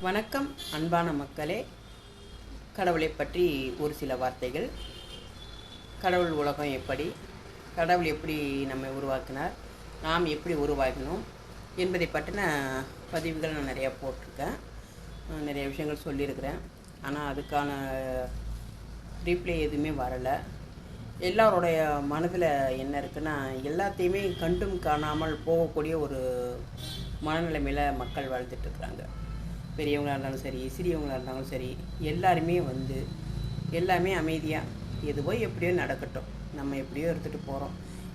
வணக்கம் அன்பான மக்களே. கடவுளை பற்றி ஒரு சில வார்த்தைகள். கடவுள் உலகம் எப்படி? கடவுள் எப்படி நம்மை உருவாக்கினார்? நாம் எப்படி உருவாகினோம்? என்பதை பற்றின பதிவுகள் நான் நிறையா போட்டிருக்கேன். நிறைய விஷயங்கள் சொல்லியிருக்கிறேன். ஆனால் அதுக்கான ரீப்ளே எதுவுமே வரலை. எல்லோருடைய மனதில் என்ன இருக்குன்னா எல்லாத்தையுமே கண்டும் காணாமல் போகக்கூடிய ஒரு மனநிலைமையில் மக்கள் வாழ்ந்துட்டுருக்குறாங்க பெரியவங்களாக இருந்தாலும் சரி சிறியவங்களாக இருந்தாலும் சரி எல்லாருமே வந்து எல்லாமே அமைதியாக எதுவோ எப்படியோ நடக்கட்டும். நம்ம எப்படியோ எடுத்துகிட்டு போகிறோம்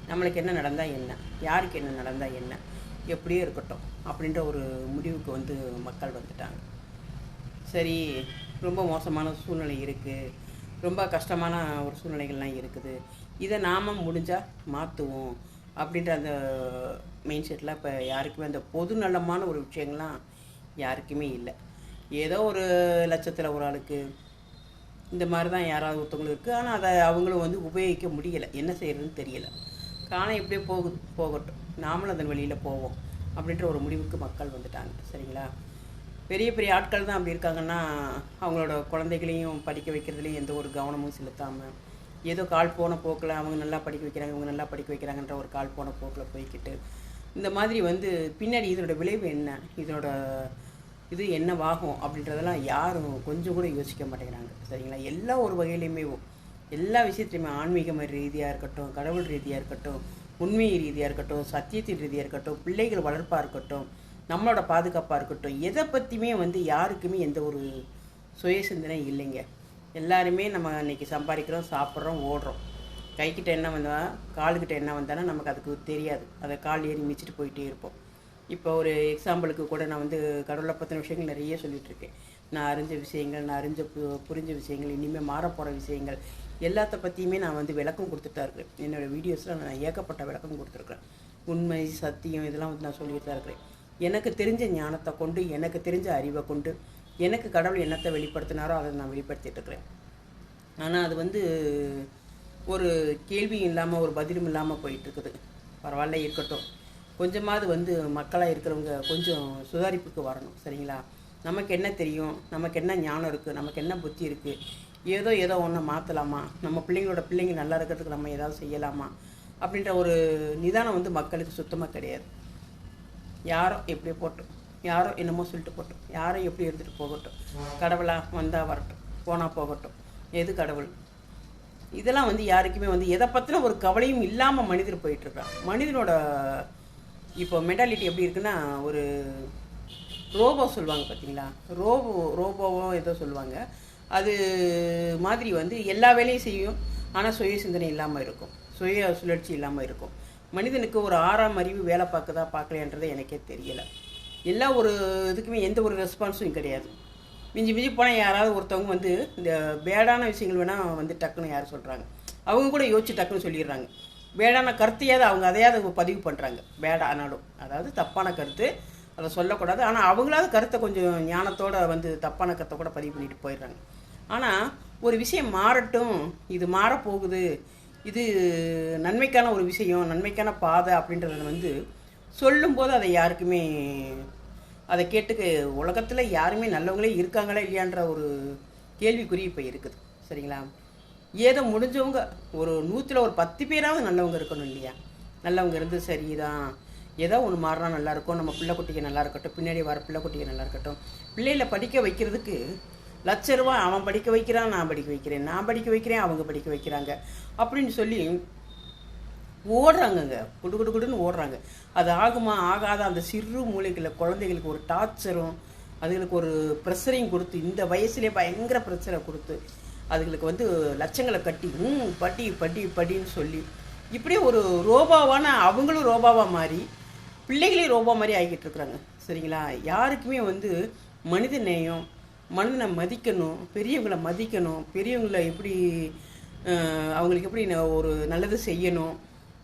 நம்மளுக்கு என்ன நடந்தால் என்ன? யாருக்கு என்ன நடந்தால் என்ன? எப்படியோ இருக்கட்டும் அப்படின்ற ஒரு முடிவுக்கு வந்து மக்கள் வந்துட்டாங்க. சரி ரொம்ப மோசமான சூழ்நிலை இருக்குது ரொம்ப கஷ்டமான ஒரு சூழ்நிலைகள்லாம் இருக்குது. இதை நாம் முடிஞ்சால் மாற்றுவோம் அப்படின்ற அந்த மெயின் செட்டில் இப்போ யாருக்குமே அந்த பொது நலமான ஒரு விஷயங்கள்லாம் யாருக்குமே இல்லை. ஏதோ ஒரு லட்சத்தில் ஒரு ஆளுக்கு இந்த மாதிரி தான் யாராவது ஒருத்தவங்களுக்கு இருக்குது ஆனால் அதை அவங்களும் வந்து உபயோகிக்க முடியலை. என்ன செய்யறதுன்னு தெரியலை. காலம் எப்படியே போகு போகட்டும். நாமளும் அதன் வழியில் போவோம் அப்படின்ற ஒரு முடிவுக்கு மக்கள் வந்துட்டாங்க. சரிங்களா? பெரிய பெரிய ஆட்கள் தான் அப்படி இருக்காங்கன்னா அவங்களோட குழந்தைகளையும் படிக்க வைக்கிறதுலையும் எந்த ஒரு கவனமும் செலுத்தாமல் ஏதோ கால் போன போக்கில் அவங்க நல்லா படிக்க வைக்கிறாங்க இவங்க நல்லா படிக்க வைக்கிறாங்கன்ற ஒரு கால் போன போக்கில் போய்க்கிட்டு இந்த மாதிரி வந்து பின்னாடி இதனோட விளைவு என்ன? இதனோட இது என்னவாகும் அப்படின்றதெல்லாம் யாரும் கொஞ்சம் கூட யோசிக்க மாட்டேங்கிறாங்க. சரிங்களா? எல்லா ஒரு வகையிலையுமே எல்லா விஷயத்துலையுமே ஆன்மீகம் ரீதியாக இருக்கட்டும் கடவுள் ரீதியாக இருக்கட்டும் உண்மை ரீதியாக இருக்கட்டும் சத்தியத்தின் ரீதியாக இருக்கட்டும் பிள்ளைகள் வளர்ப்பாக இருக்கட்டும் நம்மளோட பாதுகாப்பாக இருக்கட்டும் எதை பற்றியுமே வந்து யாருக்குமே எந்த ஒரு சுய சிந்தனை இல்லைங்க. எல்லாருமே நம்ம இன்றைக்கி சம்பாதிக்கிறோம் சாப்பிட்றோம் ஓடுறோம். கைக்கிட்ட என்ன வந்தால் காலுக்கிட்ட என்ன வந்தாலும் நமக்கு அதுக்கு தெரியாது. அதை கால் ஏறி மிச்சிட்டு போயிட்டே இருப்போம். இப்போ ஒரு எக்ஸாம்பிளுக்கு கூட நான் வந்து கடவுளை பற்றின விஷயங்கள் நிறைய சொல்லிகிட்ருக்கேன் இருக்கேன் நான் அறிஞ்ச விஷயங்கள் நான் அறிஞ்ச பு- புரிஞ்ச விஷயங்கள் இனிமேல் மாறப்போகிற விஷயங்கள் எல்லாத்த பற்றியுமே நான் வந்து விளக்கம் கொடுத்துட்டா இருக்கிறேன். என்னோட வீடியோஸில் நான் ஏகப்பட்ட விளக்கம் கொடுத்துருக்குறேன். உண்மை சத்தியம் இதெல்லாம் வந்து நான் சொல்லிட்டு தான் இருக்கிறேன். எனக்கு தெரிஞ்ச ஞானத்தை கொண்டு எனக்கு தெரிஞ்ச அறிவை கொண்டு எனக்கு கடவுள் என்னத்தை வெளிப்படுத்தினாரோ அதை நான் வெளிப்படுத்திட்டு இருக்கிறேன். ஆனால் அது வந்து ஒரு கேள்வியும் இல்லாமல் ஒரு பதிலும் இல்லாமல் போயிட்டுருக்குது பரவாயில்ல இருக்கட்டும். கொஞ்சமாவது வந்து மக்களாக இருக்கிறவங்க கொஞ்சம் சுதாரிப்புக்கு வரணும் சரிங்களா? நமக்கு என்ன தெரியும்? நமக்கு என்ன ஞானம் இருக்குது நமக்கு என்ன புத்தி இருக்குது ஏதோ ஏதோ ஒன்று மாற்றலாமா நம்ம பிள்ளைங்களோட பிள்ளைங்க நல்லா இருக்கிறதுக்கு நம்ம ஏதாவது செய்யலாமா? அப்படின்ற ஒரு நிதானம் வந்து மக்களுக்கு சுத்தமாக கிடையாது. யாரோ எப்படி போட்டோம். யாரோ என்னமோ சொல்லிட்டு போட்டோம். யாரோ எப்படி இருந்துட்டு போகட்டும். கடவுளாக வந்தால் வரட்டும். போனால் போகட்டும். எது கடவுள்? இதெல்லாம் வந்து யாருக்குமே வந்து எதை பற்றின ஒரு கவலையும் இல்லாமல் மனிதர் போயிட்டுருக்கான் மனிதனோட இப்போ மெண்டாலிட்டி எப்படி இருக்குன்னா ஒரு ரோபோ சொல்லுவாங்க பார்த்தீங்களா? ரோபோ ரோபோவோ ஏதோ சொல்லுவாங்க. அது மாதிரி வந்து எல்லா வேலையும் செய்யும் ஆனால் சுய சிந்தனை இல்லாமல் இருக்கும். சுய சுழற்சி இல்லாமல் இருக்கும். மனிதனுக்கு ஒரு ஆறாம் அறிவு வேலை பார்க்குதா பார்க்கலையன்றது எனக்கே தெரியலை. எல்லா ஒரு இதுக்குமே எந்த ஒரு ரெஸ்பான்ஸும் கிடையாது. மிஞ்சி மிஞ்சி போனால் யாராவது ஒருத்தவங்க வந்து இந்த பேடான விஷயங்கள் வேணால் வந்து டக்குன்னு யார் சொல்கிறாங்க அவங்க கூட யோசிச்சு டக்குன்னு சொல்லிடுறாங்க. பேடான கருத்தையாவது அவங்க அதையாவது பதிவு பண்ணுறாங்க பேடா ஆனாலும் அதாவது தப்பான கருத்து அதை சொல்லக்கூடாது. ஆனால் அவங்களாவது கருத்தை கொஞ்சம் ஞானத்தோட வந்து தப்பான கருத்தை கூட பதிவு பண்ணிட்டு போயிடுறாங்க. ஆனால் ஒரு விஷயம் மாறட்டும் இது மாறப்போகுது இது நன்மைக்கான ஒரு விஷயம் நன்மைக்கான பாதை அப்படின்றத வந்து சொல்லும்போது அதை யாருக்குமே அதை கேட்டுக்கு உலகத்தில் யாருமே நல்லவங்களே இருக்காங்களா இல்லையான்ற ஒரு கேள்விக்குறி இப்போ இருக்குது. சரிங்களா? ஏதோ முடிஞ்சவங்க ஒரு நூற்றில் ஒரு பத்து பேராவது நல்லவங்க இருக்கணும் இல்லையா? நல்லவங்க இருந்து சரிதான். ஏதோ ஒன்று மாறினா நல்லா இருக்கும். நம்ம பிள்ளை குட்டிக்கு நல்லா இருக்கட்டும். பின்னாடி வர பிள்ளை குட்டிக்கு நல்லா இருக்கட்டும். பிள்ளைகளை படிக்க வைக்கிறதுக்கு லட்ச ரூபா அவன் படிக்க வைக்கிறான் நான் படிக்க வைக்கிறேன். நான் படிக்க வைக்கிறேன் அவங்க படிக்க வைக்கிறாங்க. அப்படின்னு சொல்லி ஓடுறாங்கங்க. குடு குடு குடுன்னு ஓடுறாங்க. அது ஆகுமா ஆகாத? அந்த சிறு மூளைகளில் குழந்தைகளுக்கு ஒரு டார்ச்சரும் அதுகளுக்கு ஒரு ப்ரெஷரையும் கொடுத்து இந்த வயசுலேயே பயங்கர ப்ரெஷரை கொடுத்து அதுகளுக்கு வந்து லட்சங்களை கட்டி ம் படி படி படின்னு சொல்லி இப்படியே ஒரு ரோபாவான அவங்களும் ரோபாவாக மாறி பிள்ளைகளையும் ரோபா மாதிரி ஆகிட்டு இருக்கிறாங்க. சரிங்களா? யாருக்குமே வந்து மனித நேயம் மனிதனை மதிக்கணும் பெரியவங்களை மதிக்கணும் பெரியவங்களை எப்படி அவங்களுக்கு எப்படி ந- ஒரு நல்லது செய்யணும்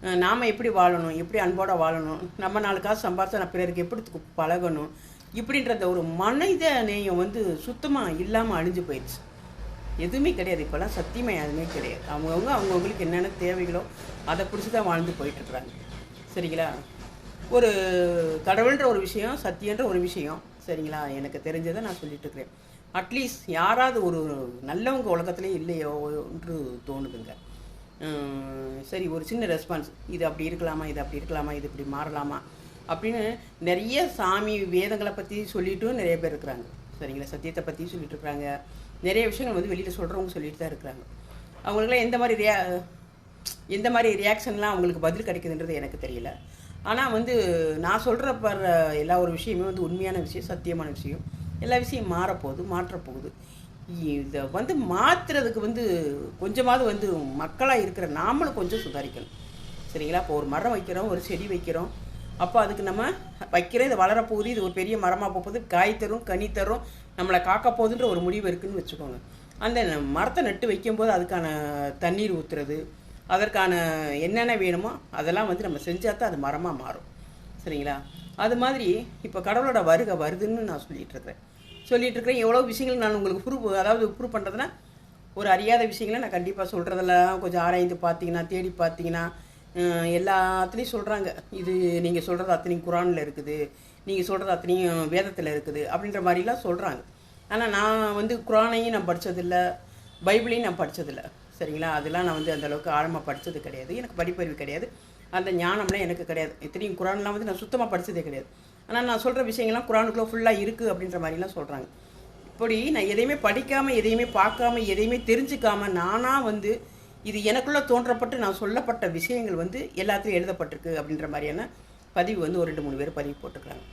நாம் எப்படி வாழணும் எப்படி அன்போட வாழணும் நம்ம நாலு காசு சம்பாரிச்சா நான் பிறருக்கு எப்படி பழகணும் இப்படின்றத ஒரு மனித நேயம் வந்து சுத்தமாக இல்லாமல் அழிஞ்சு போயிடுச்சு. எதுவுமே கிடையாது. இப்போல்லாம் சத்தியமாக எதுவுமே கிடையாது. அவங்கவுங்க அவங்கவுங்களுக்கு என்னென்ன தேவைகளோ அதை பிடிச்சி தான் வாழ்ந்து போயிட்டுருக்குறாங்க. சரிங்களா? ஒரு கடவுள்ன்ற ஒரு விஷயம் சத்தியன்ற ஒரு விஷயம் சரிங்களா? எனக்கு தெரிஞ்சதை நான் சொல்லிட்டுருக்கிறேன். அட்லீஸ்ட் யாராவது ஒரு நல்லவங்க உலகத்திலே இல்லையோ என்று தோணுதுங்க. சரி ஒரு சின்ன ரெஸ்பான்ஸ் இது அப்படி இருக்கலாமா இது அப்படி இருக்கலாமா இது இப்படி மாறலாமா அப்படின்னு நிறைய சாமி வேதங்களை பற்றி சொல்லிட்டும் நிறைய பேர் இருக்கிறாங்க. சரிங்களா? சத்தியத்தை பற்றி சொல்லிட்டு இருக்கிறாங்க நிறைய விஷயங்கள் வந்து வெளியில் சொல்கிறவங்க சொல்லிட்டு தான் இருக்கிறாங்க. அவங்களுக்குலாம் எந்த மாதிரி ரியா எந்த மாதிரி ரியாக்ஷன்லாம் அவங்களுக்கு பதில் கிடைக்குதுன்றது எனக்கு தெரியல. ஆனால் வந்து நான் சொல்கிற படுற எல்லா ஒரு விஷயமே வந்து உண்மையான விஷயம் சத்தியமான விஷயம். எல்லா விஷயம் மாறப்போகுது மாற்றப்போகுது. இதை வந்து மாற்றுறதுக்கு வந்து கொஞ்சமாவது வந்து மக்களாக இருக்கிற நாமளும் கொஞ்சம் சுதாரிக்கணும். சரிங்களா? இப்போ ஒரு மரம் வைக்கிறோம் ஒரு செடி வைக்கிறோம். அப்போ அதுக்கு நம்ம வைக்கிற இது வளரப்போகுது இது ஒரு பெரிய மரமாக போகுது காய் தரும் கனி தரும் நம்மளை காக்க போகுதுன்ற ஒரு முடிவு இருக்குன்னு வச்சுக்கோங்க. அந்த மரத்தை நட்டு வைக்கும்போது அதுக்கான தண்ணீர் ஊற்றுறது அதற்கான என்னென்ன வேணுமோ அதெல்லாம் வந்து நம்ம செஞ்சால் தான் அது மரமாக மாறும். சரிங்களா? அது மாதிரி இப்போ கடவுளோட வருகை வருதுன்னு நான் சொல்லிகிட்டு இருக்கிறேன். சொல்லிட்டு இருக்கிறேன். எவ்வளோ விஷயங்கள் நான் உங்களுக்கு ப்ரூவ் அதாவது ப்ரூவ் பண்ணுறதுனா ஒரு அறியாத விஷயங்களை நான் கண்டிப்பாக சொல்கிறதெல்லாம் கொஞ்சம் ஆராய்ந்து பார்த்தீங்கன்னா தேடி பார்த்தீங்கன்னா எல்லாத்துலேயும் சொல்கிறாங்க இது நீங்கள் சொல்கிறது அத்தனையும் குரானில் இருக்குது. நீங்கள் சொல்கிறது அத்தனையும் வேதத்தில் இருக்குது அப்படின்ற மாதிரிலாம் சொல்கிறாங்க ஆனால் நான் வந்து குரானையும் நான் படித்ததில்ல பைபிளையும் நான் படித்ததில்ல சரிங்களா? அதெல்லாம் நான் வந்து அந்த அளவுக்கு ஆழமாக படித்தது கிடையாது. எனக்கு படிப்பறிவு கிடையாது. அந்த ஞானம்லாம் எனக்கு கிடையாது. இத்தனையும் குரான்லாம் வந்து நான் சுத்தமாக படித்ததே கிடையாது. ஆனால் நான் சொல்கிற விஷயங்கள்லாம் குரானுக்குள்ளே ஃபுல்லாக இருக்குது அப்படின்ற மாதிரிலாம் சொல்கிறாங்க இப்படி நான் எதையுமே படிக்காமல் எதையுமே பார்க்காம எதையுமே தெரிஞ்சுக்காமல் நானாக வந்து இது எனக்குள்ளே தோன்றப்பட்டு நான் சொல்லப்பட்ட விஷயங்கள் வந்து எல்லாத்துலையும் எழுதப்பட்டிருக்கு அப்படின்ற மாதிரியான பதிவு வந்து ஒரு ரெண்டு மூணு பேர் பதிவு போட்டுக்கிறாங்க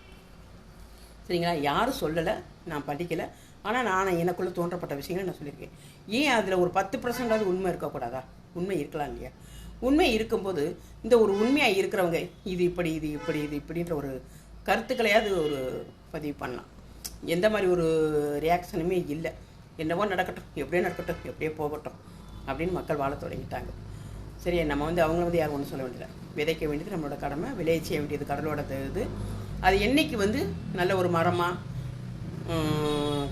சரிங்களா? யாரும் சொல்லலை நான் படிக்கலை. ஆனால் நான் எனக்குள்ளே தோன்றப்பட்ட விஷயங்கள் நான் சொல்லியிருக்கேன். ஏன் அதில் ஒரு பத்து பர்சன்டாவது உண்மை இருக்கக்கூடாதா? உண்மை இருக்கலாம் இல்லையா? உண்மை இருக்கும்போது இந்த ஒரு உண்மையாக இருக்கிறவங்க இது இப்படி இது இப்படி இது இப்படின்ற ஒரு கருத்துக்களையாவது ஒரு பதிவு பண்ணலாம். எந்த மாதிரி ஒரு ரியாக்ஷனுமே இல்லை. என்னவோ நடக்கட்டும் எப்படியோ நடக்கட்டும் எப்படியோ போகட்டும். அப்படின்னு மக்கள் வாழ தொடங்கிட்டாங்க. சரி நம்ம வந்து அவங்கள வந்து யாரும் ஒன்றும் சொல்ல வேண்டியதில்லை. விதைக்க வேண்டியது நம்மளோட கடமை விளைய செய்ய வேண்டியது கடலோட இது. அது என்னைக்கு வந்து நல்ல ஒரு மரமாக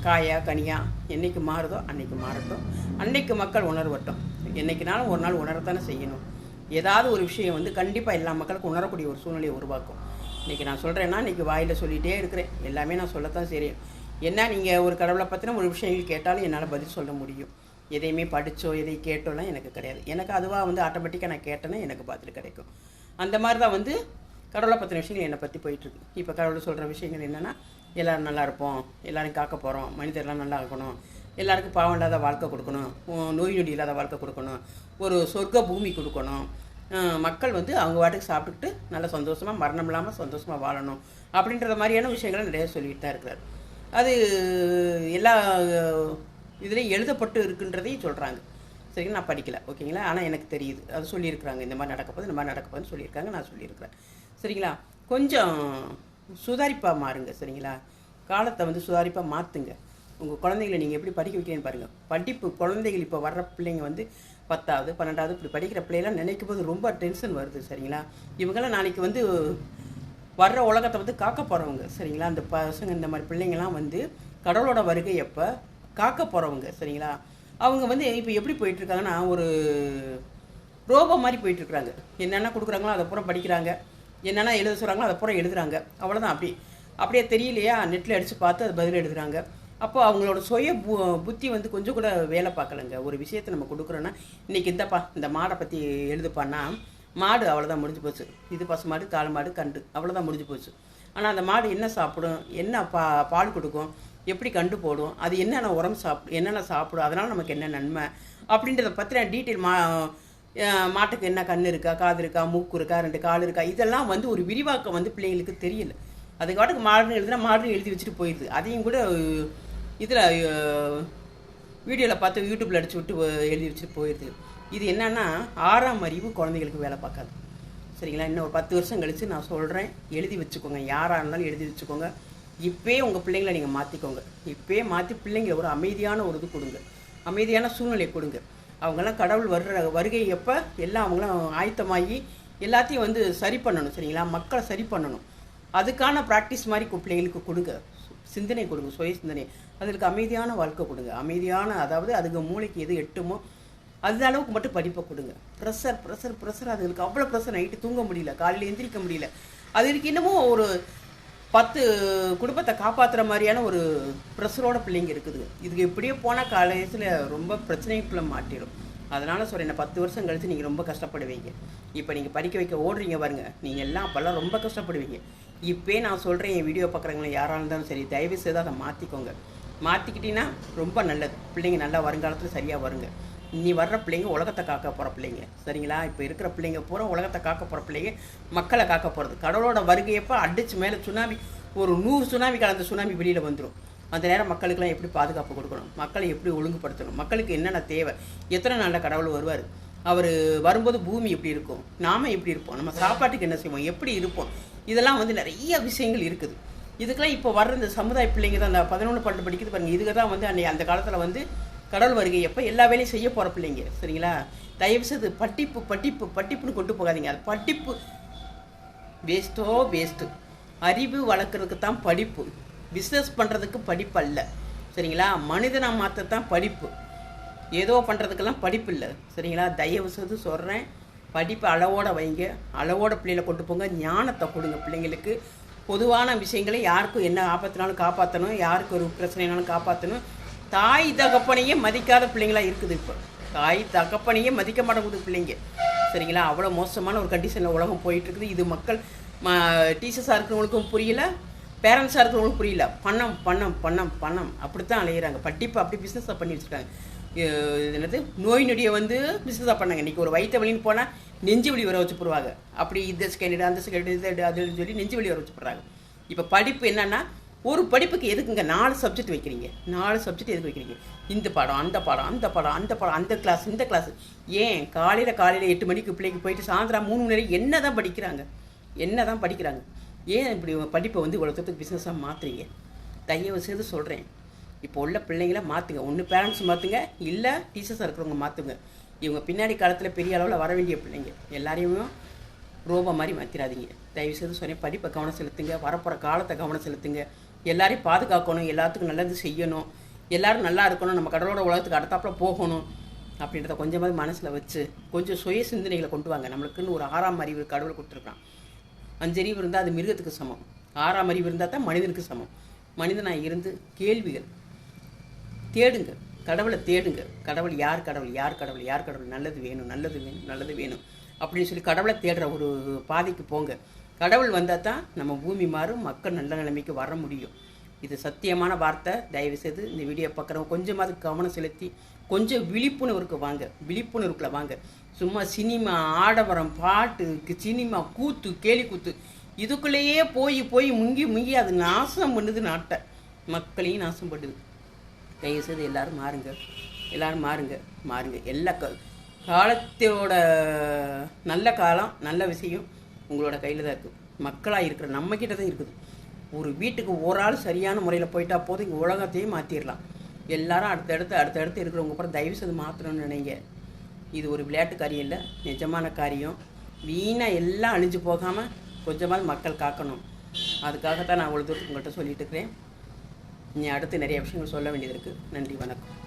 காயா கனியா என்னைக்கு மாறுதோ அன்னைக்கு மாறட்டும். அன்னைக்கு மக்கள் உணர்வட்டும் என்னைக்குனாலும் ஒரு நாள் உணரத்தானே செய்யணும். ஏதாவது ஒரு விஷயம் வந்து கண்டிப்பாக எல்லா மக்களுக்கும் உணரக்கூடிய ஒரு சூழ்நிலையை உருவாக்கும். இன்றைக்கி நான் சொல்கிறேன்னா இன்றைக்கி வாயில் சொல்லிகிட்டே இருக்கிறேன். எல்லாமே நான் சொல்லத்தான் சரி என்ன நீங்கள் ஒரு கடவுளை பற்றின ஒரு விஷயங்கள் கேட்டாலும் என்னால் பதில் சொல்ல முடியும். எதையுமே படித்தோ எதை கேட்டோலாம் எனக்கு கிடையாது. எனக்கு அதுவாக வந்து ஆட்டோமேட்டிக்காக நான் கேட்டேன்னா எனக்கு பார்த்துட்டு கிடைக்கும். அந்த மாதிரி தான் வந்து கடவுளை பற்றின விஷயங்கள் என்னை பற்றி போயிட்டுருக்கு இப்போ கடவுள் சொல்கிற விஷயங்கள் என்னென்னா எல்லோரும் நல்லா இருப்போம் எல்லோரும் காக்க போகிறோம் மனிதர்லாம் நல்லா இருக்கணும் எல்லாருக்கும் பாவம் இல்லாத வாழ்க்கை கொடுக்கணும் நோய் நொடி இல்லாத வாழ்க்கை கொடுக்கணும் ஒரு சொர்க்க பூமி கொடுக்கணும். மக்கள் வந்து அவங்க வாட்டுக்கு சாப்பிட்டுக்கிட்டு நல்லா சந்தோஷமாக மரணம் இல்லாமல் சந்தோஷமாக வாழணும் அப்படின்ற மாதிரியான விஷயங்களை நிறைய சொல்லிட்டு தான் இருக்கிறார். அது எல்லா இதில் எழுதப்பட்டு இருக்குன்றதையும் சொல்கிறாங்க சரிங்களா நான் படிக்கல ஓகேங்களா? ஆனால் எனக்கு தெரியுது. அது சொல்லியிருக்கிறாங்க. இந்த மாதிரி நடக்கப்போது இந்த மாதிரி நடக்கப்போதுன்னு சொல்லியிருக்காங்க நான் சொல்லியிருக்கிறேன். சரிங்களா? கொஞ்சம் சுதாரிப்பாக மாறுங்க சரிங்களா? காலத்தை வந்து சுதாரிப்பாக மாற்றுங்க உங்கள் குழந்தைகளை நீங்கள் எப்படி படிக்க வைக்கிறேன்னு பாருங்கள் படிப்பு குழந்தைகள் இப்போ வர்ற பிள்ளைங்க வந்து பத்தாவது பன்னெண்டாவது இப்படி படிக்கிற பிள்ளைலாம் நினைக்கும் போது ரொம்ப டென்ஷன் வருது சரிங்களா? இவங்கெல்லாம் நாளைக்கு வந்து வர்ற உலகத்தை வந்து காக்க போகிறவங்க சரிங்களா? அந்த பசங்க இந்த மாதிரி பிள்ளைங்கள்லாம் வந்து கடவுளோட வருகை எப்போ காக்க போகிறவங்க சரிங்களா? அவங்க வந்து இப்போ எப்படி போயிட்டுருக்காங்கன்னா ஒரு ரோபோ மாதிரி போயிட்டுருக்குறாங்க. என்னென்ன கொடுக்குறாங்களோ அதை பூரா படிக்கிறாங்க. என்னென்ன எழுத சொல்கிறாங்களோ அதை பூரா எழுதுகிறாங்க அவ்வளோதான் அப்படி. அப்படியே தெரியலையா? நெட்டில் அடித்து பார்த்து அது பதில் எழுதுகிறாங்க அப்போ அவங்களோட சுய பு புத்தி வந்து கொஞ்சம் கூட வேலை பார்க்கலங்க. ஒரு விஷயத்தை நம்ம கொடுக்குறோன்னா இன்றைக்கி இந்தப்பா இந்த மாடை பற்றி எழுதுப்பான்னா மாடு அவ்வளோதான் முடிஞ்சு போச்சு. இது பசு மாடு காளை மாடு கண்டு அவ்வளோதான் முடிஞ்சு போச்சு. ஆனால் அந்த மாடு என்ன சாப்பிடும்? என்ன பா பால் கொடுக்கும்? எப்படி கண்டு போடும் அது என்னென்ன உரம் சாப் என்னென்ன சாப்பிடும்? அதனால் நமக்கு என்ன நன்மை? அப்படின்றத பற்றின டீட்டெயில் மா மாட்டுக்கு என்ன கண் இருக்கா காது இருக்கா மூக்கு இருக்கா ரெண்டு கால் இருக்கா இதெல்லாம் வந்து ஒரு விரிவாக்கம் வந்து பிள்ளைங்களுக்கு தெரியல. அதுக்கு பாட்டுக்கு மாடுன்னு எழுதுனா மாடுன்னு எழுதி வச்சுட்டு போயிடுது அதையும் கூட இதில் வீடியோவில் பார்த்து யூடியூப்பில் அடிச்சு விட்டு எழுதி வச்சுட்டு போயிடுது இது என்னன்னா ஆறாம் அறிவு குழந்தைகளுக்கு வேலை பார்க்காது. சரிங்களா? இன்னும் ஒரு பத்து வருஷம் கழித்து நான் சொல்கிறேன் எழுதி வச்சுக்கோங்க. யாராக இருந்தாலும் எழுதி வச்சுக்கோங்க. இப்போயே உங்கள் பிள்ளைங்களை நீங்கள் மாற்றிக்கோங்க இப்போயே மாற்றி பிள்ளைங்க ஒரு அமைதியான ஒரு இது கொடுங்க. அமைதியான சூழ்நிலை கொடுங்க. அவங்கெல்லாம் கடவுள் வர்ற வருகை எப்போ? எல்லாம் அவங்களாம் ஆயத்தமாகி எல்லாத்தையும் வந்து சரி பண்ணணும் சரிங்களா? மக்களை சரி பண்ணணும். அதுக்கான ப்ராக்டிஸ் மாதிரி கு- பிள்ளைங்களுக்கு கொடுங்க. சிந்தனை கொடுங்க சுய சிந்தனை. அதுக்கு அமைதியான வாழ்க்கை கொடுங்க. அமைதியான அதாவது அதுக்கு மூளைக்கு எது எட்டுமோ அந்த அளவுக்கு மட்டும் படிப்பை கொடுங்க. ப்ரெஷர் ப்ரெஷர் ப்ரெஷர் அதுங்களுக்கு அவ்வளோ ப்ரெஷர் நைட்டு தூங்க முடியல. காலையில் எந்திரிக்க முடியல. அதுக்கு இன்னமும் ஒரு பத்து குடும்பத்தை காப்பாற்றுற மாதிரியான ஒரு ப்ரெஷரோட பிள்ளைங்க இருக்குது. இதுக்கு இப்படியே போனால் காலேஜில் ரொம்ப பிரச்சனைக்குள்ளே மாட்டிடும் அதனால் சொல்கிறேன் என்ன பத்து வருஷம் கழித்து நீங்கள் ரொம்ப கஷ்டப்படுவீங்க. இப்போ நீங்கள் படிக்க வைக்க ஓடுறீங்க பாருங்க. நீங்கள் எல்லாம் அப்போல்லாம் ரொம்ப கஷ்டப்படுவீங்க. இப்போயே நான் சொல்கிறேன் என் வீடியோ பார்க்குறவங்கள யாராக இருந்தாலும் சரி தயவு செய்து அதை மாற்றிக்கோங்க மாற்றிக்கிட்டீங்கன்னா ரொம்ப நல்லது. பிள்ளைங்க நல்லா வருங்காலத்தில் சரியாக வருங்க. இனி வர்ற பிள்ளைங்க உலகத்தை காக்க போகிற பிள்ளைங்க. சரிங்களா? இப்போ இருக்கிற பிள்ளைங்க பூரா உலகத்தை காக்க போகிற பிள்ளைங்க மக்களை காக்க போகிறது கடவுளோட வருகையப்போ அடிச்சு மேலே சுனாமி ஒரு நூறு சுனாமி கலந்த சுனாமி வெளியில் வந்துடும் அந்த நேரம் மக்களுக்கெல்லாம் எப்படி பாதுகாப்பு கொடுக்கணும்? மக்களை எப்படி ஒழுங்குபடுத்தணும்? மக்களுக்கு என்னென்ன தேவை? எத்தனை நாளில் கடவுள் வருவார்? அவர் வரும்போது பூமி எப்படி இருக்கும்? நாம எப்படி இருப்போம்? நம்ம சாப்பாட்டுக்கு என்ன செய்வோம்? எப்படி இருப்போம்? இதெல்லாம் வந்து நிறைய விஷயங்கள் இருக்குது. இதுக்கெல்லாம் இப்போ வர்ற இந்த சமுதாய பிள்ளைங்க தான். அந்த பதினொன்று பன்னெண்டு படிக்கிறது பாருங்கள் இதுக்கு தான் வந்து அன்னை அந்த காலத்தில் வந்து கடவுள் வருகை. எப்போ எல்லா வேலையும் செய்ய போகிற பிள்ளைங்க. சரிங்களா? தயவு செய்து படிப்பு படிப்பு படிப்புன்னு கொண்டு போகாதீங்க. அது படிப்பு வேஸ்ட்டோ வேஸ்ட்டு அறிவு வளர்க்குறதுக்கு தான் படிப்பு. பிஸ்னஸ் பண்ணுறதுக்கு படிப்பு அல்ல. சரிங்களா? மனிதனை மாற்றத்தான் படிப்பு. ஏதோ பண்ணுறதுக்கெல்லாம் படிப்பு இல்லை. சரிங்களா? தயவு செய்து சொல்கிறேன் படிப்பு அளவோட வைங்க. அளவோட பிள்ளைகளை கொண்டு போங்க. ஞானத்தை கொடுங்க பிள்ளைங்களுக்கு. பொதுவான விஷயங்களை யாருக்கும் என்ன ஆபத்துனாலும் காப்பாற்றணும் யாருக்கு ஒரு பிரச்சனைனாலும் காப்பாற்றணும் தாய் தகப்பனையே மதிக்காத பிள்ளைங்களா இருக்குது இப்போ. தாய் தகப்பனையே மதிக்க மாட்டேங்குது பிள்ளைங்க. சரிங்களா? அவ்வளோ மோசமான ஒரு கண்டிஷனில் உலகம் போயிட்டுருக்குது. இது மக்கள் டீச்சர்ஸாக இருக்கிறவங்களுக்கும் புரியல பேரண்ட்ஸாக இருக்கிறவங்களுக்கும் புரியல. பணம் பணம் பணம் பணம். அப்படித்தான் அலையிறாங்க. படிப்பு அப்படி பிஸ்னஸாக பண்ணி வச்சுருக்காங்க. என்னது? நோய் நொடியை வந்து பிஸ்னஸாக பண்ணாங்க. இன்றைக்கி ஒரு வயிற்று வலின்னு போனால் நெஞ்சு வலி வர வச்சு போடுவாங்க அப்படி இந்த ஸ்கேனிடு அந்த ஸ்கேனிடு இது அதுன்னு சொல்லி நெஞ்சு வலி வர வச்சு போடுறாங்க இப்போ படிப்பு என்னென்னா ஒரு படிப்புக்கு எதுக்குங்க நாலு சப்ஜெக்ட் வைக்கிறீங்க? நாலு சப்ஜெக்ட் எதுக்கு வைக்கிறீங்க? இந்த பாடம் அந்த பாடம் அந்த பாடம் அந்த பாடம் அந்த கிளாஸ் இந்த கிளாஸ் ஏன்? காலையில் காலையில் எட்டு மணிக்கு பிள்ளைக்கு போயிட்டு சாயந்தரம் மூணு மணி நேரம் என்ன தான் படிக்கிறாங்க? என்ன தான் படிக்கிறாங்க? ஏன் இப்படி படிப்பை வந்து இவ்வளோ தூரத்துக்கு பிஸ்னஸாக மாற்றுறீங்க தயவு செய்து சொல்கிறேன் இப்போ உள்ள பிள்ளைங்கள மாற்றுங்க ஒன்று பேரண்ட்ஸ் மாற்றுங்க இல்லை டீச்சர்ஸாக இருக்கிறவங்க மாற்றுங்க இவங்க பின்னாடி காலத்தில் பெரிய அளவில் வர வேண்டிய பிள்ளைங்க. எல்லாரையுமே ரோபோ மாதிரி மாற்றிடாதீங்க தயவு செய்து சொன்னேன் படிப்பை கவனம் செலுத்துங்க வரப்போகிற காலத்தை கவனம் செலுத்துங்க. எல்லாரையும் பாதுகாக்கணும் எல்லாத்துக்கும் நல்லது செய்யணும் எல்லோரும் நல்லா இருக்கணும் நம்ம கடலோட உலகத்துக்கு அடுத்தாப்புல போகணும் அப்படின்றத கொஞ்சமாவது மனசில் வச்சு கொஞ்சம் சுய சிந்தனைகளை கொண்டு வாங்க. நம்மளுக்குன்னு ஒரு ஆறாம் அறிவு கடவுள் கொடுத்துருக்கான் அஞ்சறிவு இருந்தால் அது மிருகத்துக்கு சமம். ஆறாம் அறிவு இருந்தால் தான் மனிதனுக்கு சமம். மனிதனாக இருந்து கேள்விகள் தேடுங்க. கடவுளை தேடுங்க. கடவுள் யார் கடவுள்? யார் கடவுள்? யார் கடவுள்? நல்லது வேணும் நல்லது வேணும் நல்லது வேணும் அப்படின்னு சொல்லி கடவுளை தேடுற ஒரு பாதைக்கு போங்க. கடவுள் வந்தால் தான் நம்ம பூமி மாறும் மக்கள் நல்ல நிலைமைக்கு வர முடியும். இது சத்தியமான வார்த்தை. தயவு செய்து இந்த வீடியோ பார்க்குறவங்க கொஞ்சமாவது கவனம் செலுத்தி கொஞ்சம் விழிப்புணர்வுக்கு வாங்க. விழிப்புணர்வுக்குள்ள வாங்க. சும்மா சினிமா ஆடவரம் பாட்டு சினிமா கூத்து கேலி கூத்து. இதுக்குள்ளேயே போய் போய் முங்கி முங்கி அது நாசம் பண்ணுது நாட்டை. மக்களையும் நாசம் பண்ணுது. தயவுசெய்து எல்லாரும் மாறுங்க. எல்லோரும் மாறுங்க. மாறுங்க. எல்லா காலத்தோட நல்ல காலம் நல்ல விஷயம். உங்களோட கையில் தான் இருக்குது மக்களாக இருக்கிற நம்மக்கிட்ட தான் இருக்குது. ஒரு வீட்டுக்கு ஒரு ஆள் சரியான முறையில் போயிட்டால் போதும் இங்கே உலகத்தையும் மாற்றிடலாம் எல்லாரும் அடுத்தடுத்து அடுத்தடுத்து இருக்கிறவங்க கூட தயவு செய்து மாற்றணும்னு நினைங்க. இது ஒரு விளையாட்டு காரியம் இல்லை நிஜமான காரியம். வீணாக எல்லாம் அழிஞ்சு போகாமல் கொஞ்சமாவது மக்கள் காக்கணும். அதுக்காகத்தான் நான் அவ்வளோ தூரத்துக்கு உங்கள்கிட்ட சொல்லிட்டு இருக்கிறேன். நீ அடுத்து நிறைய விஷயங்கள் சொல்ல வேண்டியது இருக்குது நன்றி வணக்கம்.